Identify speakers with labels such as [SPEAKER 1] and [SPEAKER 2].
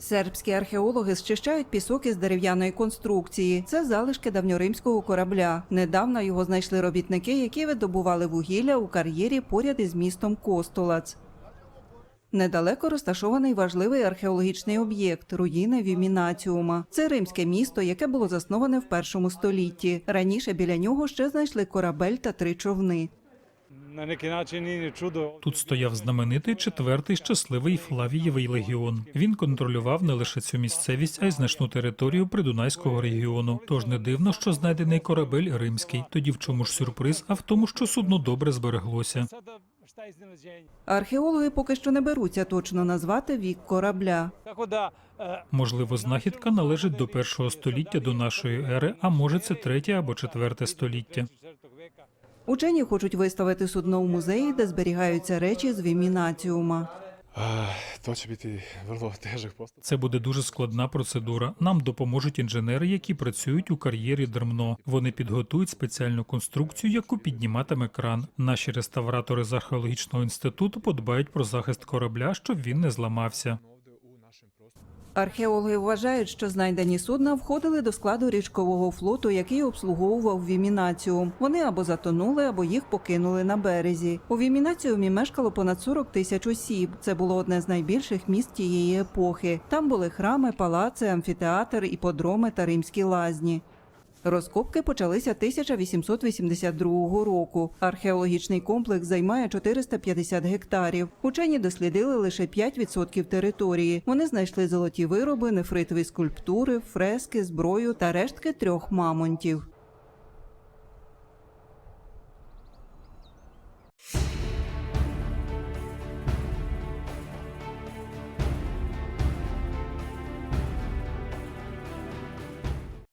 [SPEAKER 1] Сербські археологи зчищають пісок із дерев'яної конструкції. Це залишки давньоримського корабля. Недавно його знайшли робітники, які видобували вугілля у кар'єрі поряд із містом Костолац. Недалеко розташований важливий археологічний об'єкт руїни Вімінаціума. Це римське місто, яке було засноване в першому столітті. Раніше біля нього ще знайшли корабель та три човни.
[SPEAKER 2] На neki način nije ni čudo.
[SPEAKER 3] Тут стояв знаменитий четвертий щасливий Флавієвий легіон. Він контролював не лише цю місцевість, а й значну територію придунайського регіону. Тож не дивно, що знайдений корабель римський. Тоді в чому ж сюрприз, а в тому, що судно добре збереглося.
[SPEAKER 1] Археологи поки що не беруться точно назвати вік корабля.
[SPEAKER 2] E,
[SPEAKER 3] Можливо, знахідка належить до першого століття до нашої ери, а може це третє або четверте століття.
[SPEAKER 2] 4. veka
[SPEAKER 1] Учені хочуть виставити судно у музеї, де зберігаються речі з Вімінаціума.
[SPEAKER 3] Це буде дуже складна процедура. Нам допоможуть інженери, які працюють у кар'єрі Дермно. Вони підготують спеціальну конструкцію, яку підніматиме кран. Наші реставратори з археологічного інституту подбають про захист корабля, щоб він не зламався.
[SPEAKER 1] Археологи вважають, що знайдені судна входили до складу річкового флоту, який обслуговував вімінацію. Вони або затонули, або їх покинули на березі. У Вімінаціумі мешкало понад 40 тисяч осіб. Це було одне з найбільших міст тієї епохи. Там були храми, палаци, амфітеатр, іподроми та римські лазні. Розкопки почалися 1882 року. Археологічний комплекс займає 450 гектарів. Учені дослідили лише 5% території. Вони знайшли золоті вироби, нефритові скульптури, фрески, зброю та рештки трьох мамонтів.